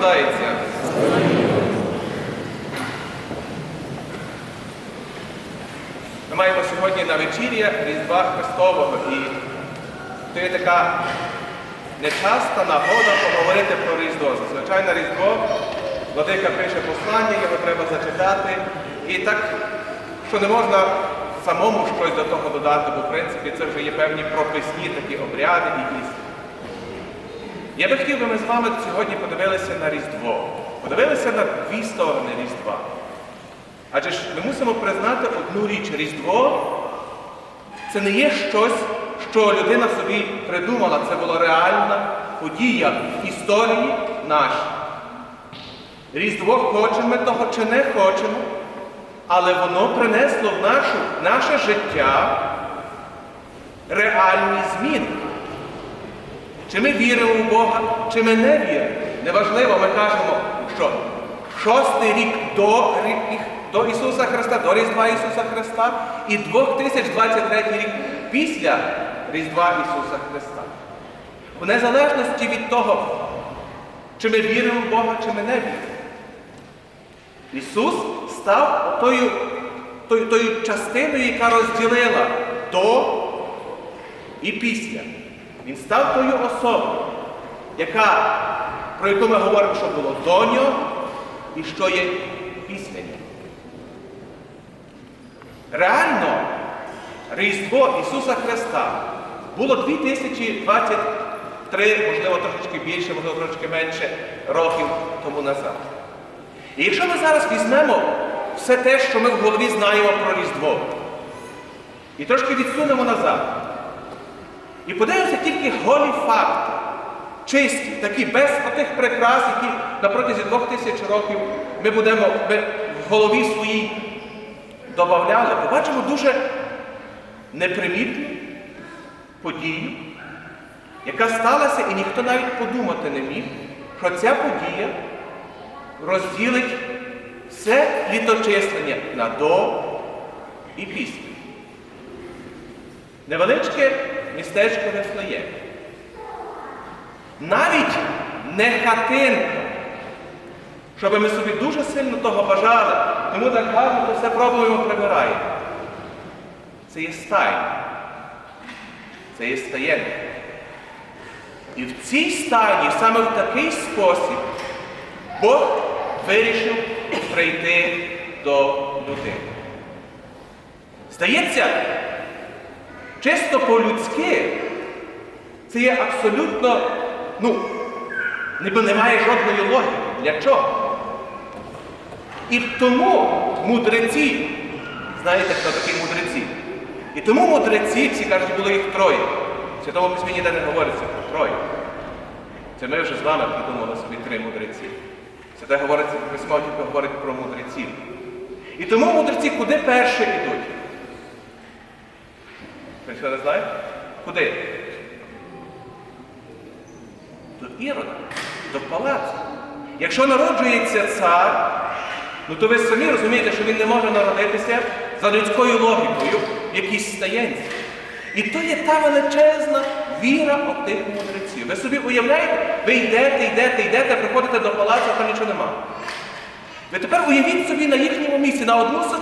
рождається. Ми маємо сьогодні на вечір'я Різдва Христового і то є така нечаста нагода поговорити про Різдво. Зазвичай на Різдво Владика пише послання, його треба зачитати. І так, що не можна самому щось до того додати, бо в принципі це вже є певні прописні такі обряди і істини. Я би хотів би ми з вами сьогодні подивилися на Різдво. Подивилися на дві сторони Різдва. Адже ж ми мусимо признати одну річ: Різдво це не є щось, що людина собі придумала. Це була реальна подія в історії нашій. Різдво хочемо ми того чи не хочемо, але воно принесло в нашу, наше життя реальні зміни. Чи ми віримо в Бога, чи ми не віримо. Неважливо, ми кажемо, що шостий рік до, до Ісуса Христа, до Різдва Ісуса Христа і 2023 рік після Різдва Ісуса Христа. В незалежності від того, чи ми віримо в Бога, чи ми не віримо. Ісус став тою, тою, тою частиною, яка розділила до і після. Він став тою особою, яка, про яку ми говоримо, що було до нього і що є після нього. Реально, Різдво Ісуса Христа було 2023, можливо, трошечки більше, можливо, трошечки менше років тому назад. І якщо ми зараз візьмемо все те, що ми в голові знаємо про Різдво, і трошки відсунемо назад, і подивимося тільки голі факти, чисті, такі без отих прикрас, які на протязі двох тисяч років ми будемо ми в голові своїй додавали, побачимо дуже непримітну подію, яка сталася, і ніхто навіть подумати не міг, що ця подія розділить все літочислення на до і після. Невеличке містечко Вифлеєм. Навіть не хатинка, щоб ми собі дуже сильно того бажали, тому так гарно то все пробуємо прибираємо. Це є стайня. Це є стаєння. І в цій стайні, саме в такий спосіб, Бог вирішив прийти до людини. Здається, чисто по-людськи, це є абсолютно, ну, ніби немає жодної логіки. Для чого? І тому мудреці, знаєте, хто такі мудреці? І тому мудреці, всі кажуть, було їх троє. В Святому Письмі ніде не говориться про троє. Це ми вже з вами придумали собі три мудреці. Святе говориться, письмо тільки говорить про мудреців. І тому мудреці куди перші йдуть? Ви що не знаєте? Куди? До Ірода, до палацу. Якщо народжується цар, ну то ви самі розумієте, що він не може народитися за людською логікою в якійсь стаєнці. І то є та величезна віра отих мудреців. Ви собі уявляєте, ви йдете, йдете, йдете, приходите до палацу, а там нічого немає. Ви тепер уявіть собі на їхньому місці на одну секунду.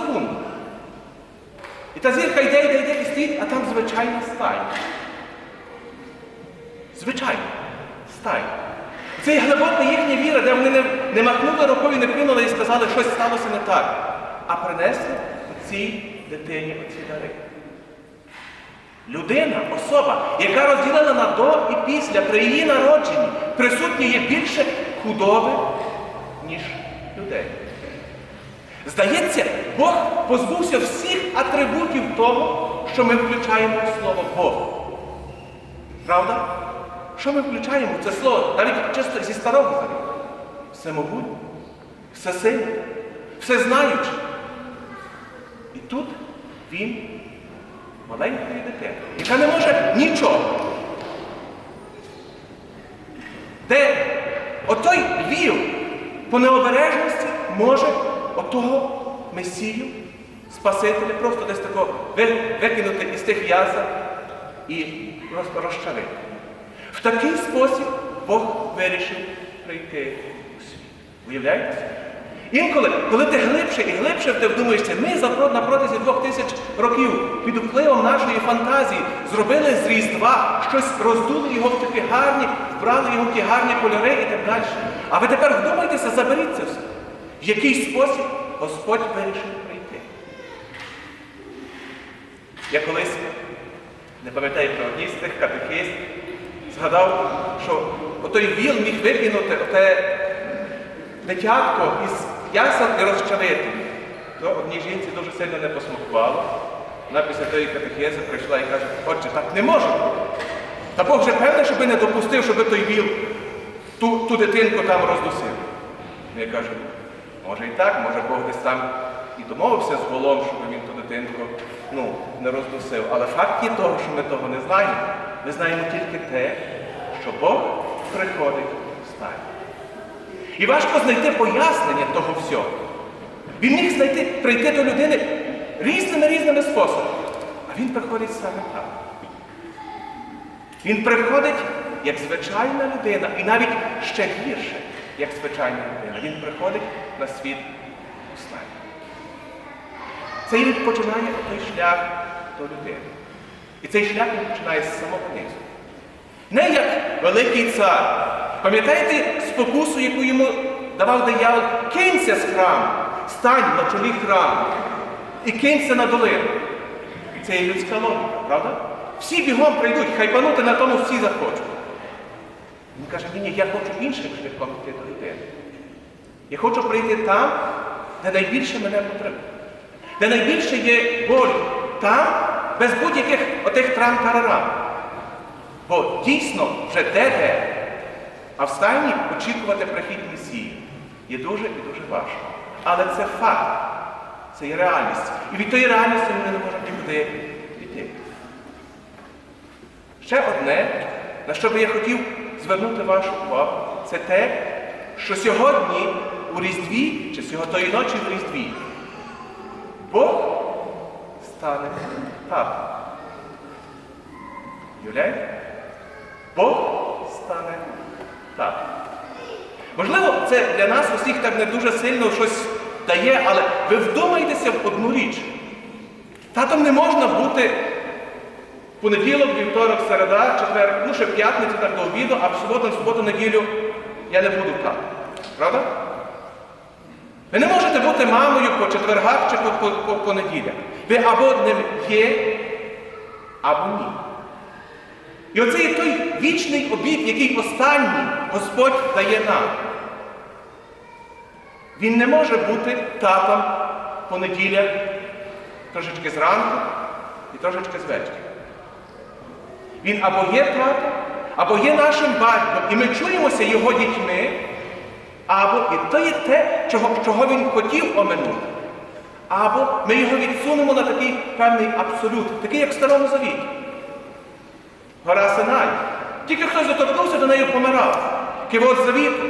І та зірка йде, йде, йде і стоїть, а там звичайна стайня. Звичайно, стайня. Це є глибока їхня віра, де вони не, не махнули рукою, не плюнули і сказали, що щось сталося не так, а принесли цій дитині оці дари. Людина, особа, яка розділена на до і після, при її народженні, присутнє є більше худоби, ніж людей. Здається, Бог позбувся всіх атрибутів того, що ми включаємо в слово Бог. Правда? Що ми включаємо це слово? Навіть чисто зі старого завіту. Всемогутній, всесильний, всезнаючий. І тут він маленької дитини, яка не може нічого. Де отой вів по необережності може отого Месію, Спасителя, просто десь такого викинути із тих ясел і роз- розчавити. В такий спосіб Бог вирішив прийти у світ. Уявляєте? Інколи, коли ти глибше і глибше те вдумаєшся, ми на протязі двох тисяч років під впливом нашої фантазії зробили з Різдва щось, роздули його в такі гарні, вбрали його в ті гарні кольори і так далі. А ви тепер вдумайтеся, заберіть це все. В який спосіб Господь вирішив прийти. Я колись, не пам'ятаю про одній з тих катехист, згадав, що отой віл міг викинути оте дитятко із ясел і розчавити. То одній жінці дуже сильно не посмакувало. Вона після тої катехези прийшла і каже, отче, так не може бути. Та Бог вже певне, щоб не допустив, щоб той віл ту, ту дитинку там роздусив. Я кажу, може і так, може Бог десь там і домовився з волом, щоб він ту дитинку ну, не роздусив. Але факт є того, що ми того не знаємо. Ми знаємо тільки те, що Бог приходить в стані. І важко знайти пояснення того всього. Він міг знайти, прийти до людини різними різними способами. А він приходить саме так. Він приходить як звичайна людина, і навіть ще гірше, як звичайна людина. Він приходить на світ у стані. Це він починає той шлях до людини. І цей шлях він починає з самого низу. Не як великий цар. Пам'ятаєте спокусу, яку йому давав диявол? Кинься з храму, стань на чолі храму і кинься на долину. Це є людська логіка, правда? Всі бігом прийдуть, хайпанути на тому всі захочуть. Він каже, ні, я хочу іншим шляхом йти до людини. Я хочу прийти там, де найбільше мене потрібно. Де найбільше є болю. Там, без будь-яких отих трам-тарарам. Бо дійсно вже де-де, а в стані очікувати прихід Месії є дуже і дуже важко. Але це факт, це є реальність. І від тої реальності ми не можемо нікуди йти. Ще одне, на що би я хотів звернути вашу увагу, це те, що сьогодні у Різдві, чи сьогодні ночі в Різдві, Бог стане татом. Уявляєте? Бог стане татом. Можливо, це для нас усіх так не дуже сильно щось дає, але ви вдумайтеся в одну річ. Татом не можна бути понеділок, вівторок, середа, четвер, ну ще п'ятницю так до обіду, а в суботу, в суботу, неділю я не буду татом. Правда? Ви не можете бути мамою по четвергах чи по, по, по понеділях. Ви або ним є, або ні. І оце є той вічний обід, який останній Господь дає нам. Він не може бути татом понеділя трошечки зранку і трошечки звечора. Він або є татом, або є нашим батьком, і ми чуємося його дітьми, або і то є те, чого, чого він хотів оминути. Або ми його відсунемо на такий певний абсолют, такий, як в Старому Завіті. Гора Синай. Тільки хтось доторкнувся до неї помирав. Кивот завіту.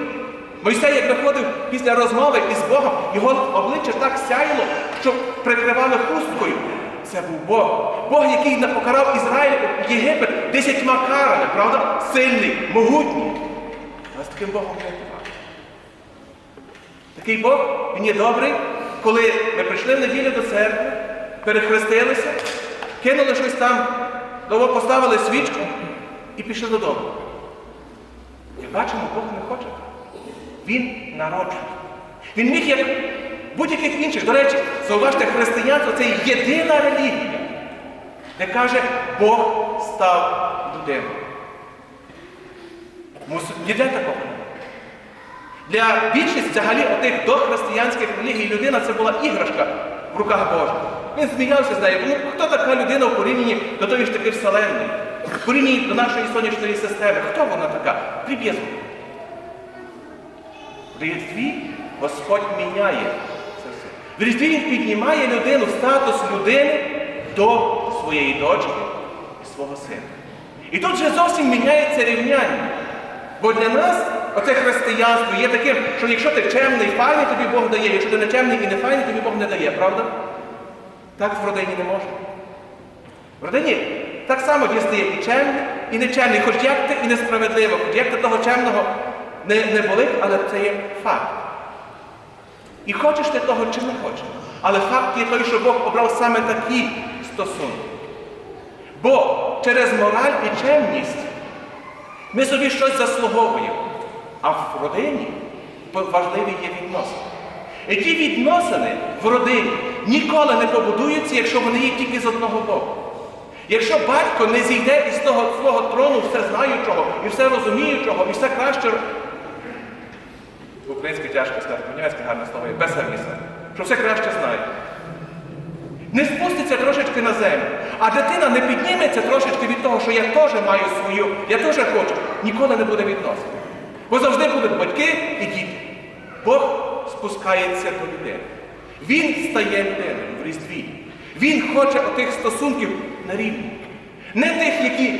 Мойсей, як виходив після розмови із Богом, його обличчя так сяяло, що прикривали хусткою. Це був Бог. Бог, який покарав Ізраїль Єгипет десятьма карами, правда? Сильний, могутній. Але з таким Богом не буває. Такий Бог, він є добрий, коли ми прийшли в неділю до церкви, перехрестилися, кинули щось там, поставили свічку і пішли додому. Як бачимо, Бог не хоче. Він народжує. Він міг як будь-яких інших. До речі, зауважте, християнство це єдина релігія, де каже, Бог став людиною. Ніде такого. Для більшості взагалі отих дохристиянських релігій людина це була іграшка в руках Божих. Він сміявся з нею. Ну, хто така людина в порівнянні до тої ж таки вселенної? В порівнянні до нашої сонячної системи. Хто вона така? Дріб'язок. В Різдві Господь міняє це все. В Різдві Він піднімає людину, статус людини до своєї дочки і свого сина. І тут же зовсім міняється рівняння. Бо для нас оце християнство є таким, що якщо ти чемний, файний, тобі Бог дає, якщо ти не чемний і не файний, тобі Бог не дає, правда? Так в родині не може. В родині так само дістає і чемний, і нечемний, хоч як ти і несправедливо, хоч як ти того чемного не, не болить, але це є факт. І хочеш ти того чи не хочеш. Але факт є той, що Бог обрав саме такі стосунки. Бо через мораль і чемність ми собі щось заслуговуємо. А в родині важливі є відносини. І ті відносини в родині ніколи не побудуються, якщо вони є тільки з одного боку. Якщо батько не зійде із того свого трону все знаючого і все розуміючого, і все краще. Українське тяжко сказати, по-німецьки гарне слово є безсервісе, що все краще знає. Не спуститься трошечки на землю, а дитина не підніметься трошечки від того, що я теж маю свою, я теж хочу, ніколи не буде відносин. Бо завжди будуть батьки і діти. Бог спускається до людей. Він стає людиною в різдві. Він хоче отих стосунків на рівні. Не тих, які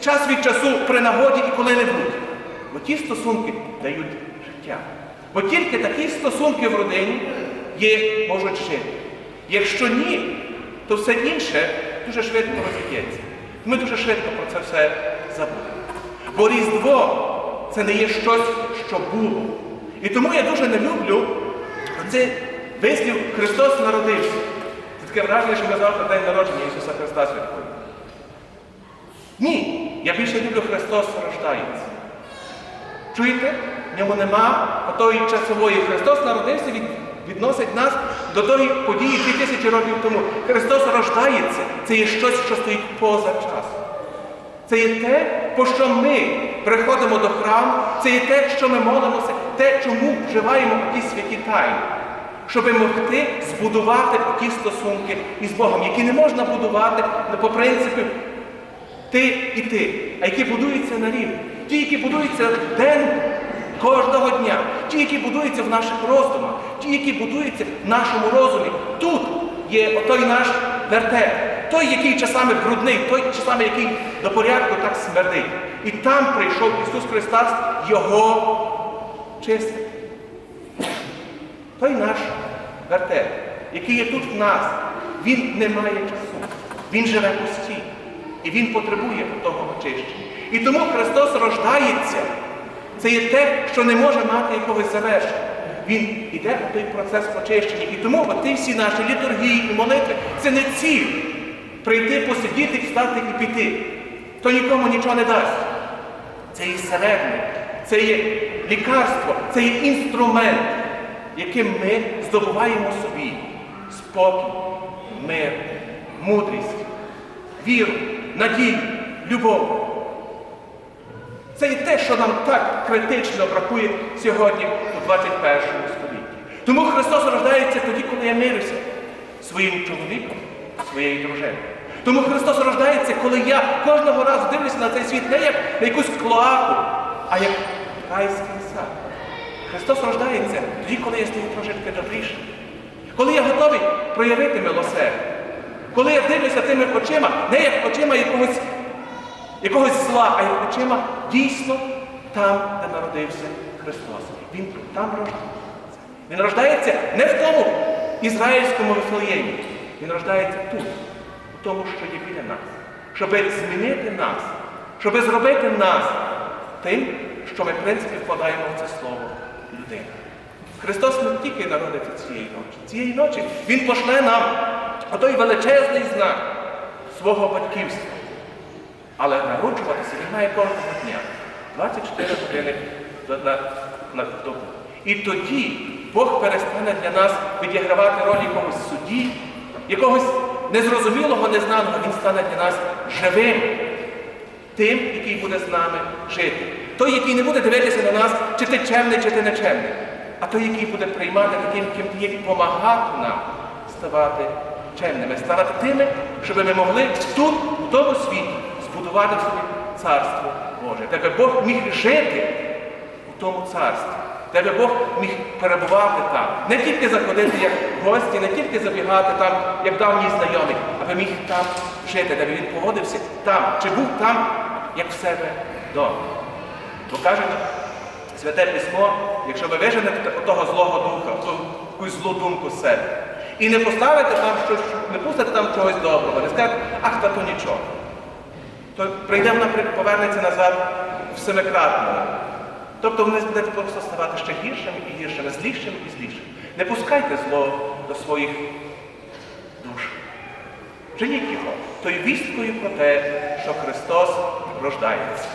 час від часу при нагоді і коли-небудь. Бо ті стосунки дають життя. Бо тільки такі стосунки в родині є, можуть жити. Якщо ні, то все інше дуже швидко розіб'ється. Ми дуже швидко про це все забудемо. Бо Різдво це не є щось, що було. І тому я дуже не люблю цей вислів Христос народився. Це таке враження, що ми завтра день народження Ісуса Христа святкуємо. Ні, я більше люблю Христос рождається. Чуєте? В ньому нема отої часової. Христос народився, від, відносить нас до тої події 2000 років тому. Христос рождається. Це є щось, що стоїть поза часом. Це є те, по що ми приходимо до храму, це є те, що ми молимося, те, чому вживаємо ті святі тайни. Щоб могти збудувати ті стосунки із Богом, які не можна будувати по принципу ти і ти, а які будуються на рівні. Ті, які будуються день кожного дня, ті, які будуються в наших роздумах, ті, які будуються в нашому розумі. Тут є отой наш вертеп, той, який часами брудний, той часами, який до порядку так смердить. І там прийшов Ісус Христос Його чистити. Той наш вертеп, який є тут в нас, він не має часу. Він живе постійно. І Він потребує того очищення. І тому Христос рождається. Це є те, що не може мати якогось завершення. Він іде у той процес очищення. І тому оті всі наші літургії і молитви це не ціль прийти, посидіти, встати і піти. То нікому нічого не дасть. Це є середник, це є лікарство, це є інструмент, яким ми здобуваємо собі спокій, мир, мудрість, віру, надію, любов. Це є те, що нам так критично бракує сьогодні у 21 столітті. Тому Христос рождається тоді, коли я мирюся своїм чоловіком, своєю дружиною. Тому Христос рождається, коли я кожного разу дивлюся на цей світ не як на якусь клоаку, а як райський сад. Христос рождається тоді, коли я стаю трошечки добрішим. Коли я готовий проявити милосердя. Коли я дивлюся тими очима, не як очима якогось, якогось зла, а як очима дійсно там, де народився Христос. Він там рождається. Він рождається не в тому ізраїльському Вифлеємі. Він рождається тут, у тому, що є біля нас. Щоб змінити нас, щоб зробити нас тим, що ми, в принципі, вкладаємо в це слово людина. Христос не тільки народиться цієї ночі. Цієї ночі Він пошле нам отой величезний знак свого батьківства. Але народжуватися він має кожного дня. 24 години на, на добу. І тоді Бог перестане для нас відігравати роль якогось судді, якогось незрозумілого, незнаного. Він стане для нас живим, тим, який буде з нами жити. Той, який не буде дивитися на нас, чи ти чемний, чи ти нечемний, а той, який буде приймати таким, ким ти є, і допомагати нам ставати чемними, ставати тими, щоб ми могли тут, в тому світі, збудувати собі царство Боже. Тебе Бог міг жити у тому царстві. Тебе Бог міг перебувати там. Не тільки заходити як гості, не тільки забігати там, як давній знайомий, аби міг там жити, де він поводився там, чи був там, як в себе вдома. Бо кажуть, святе письмо, якщо ви виженете того злого духа, ту злу думку з себе, і не поставите там щось, не пустите там чогось доброго, не скажете, ах, та то нічого. То прийде вона, повернеться назад в семикратному. Тобто вони будете просто ставати ще гіршими і гіршими, злішими і злішими. Не пускайте зло до своїх душ. Женіть його тою вісткою про те, що Христос рождається.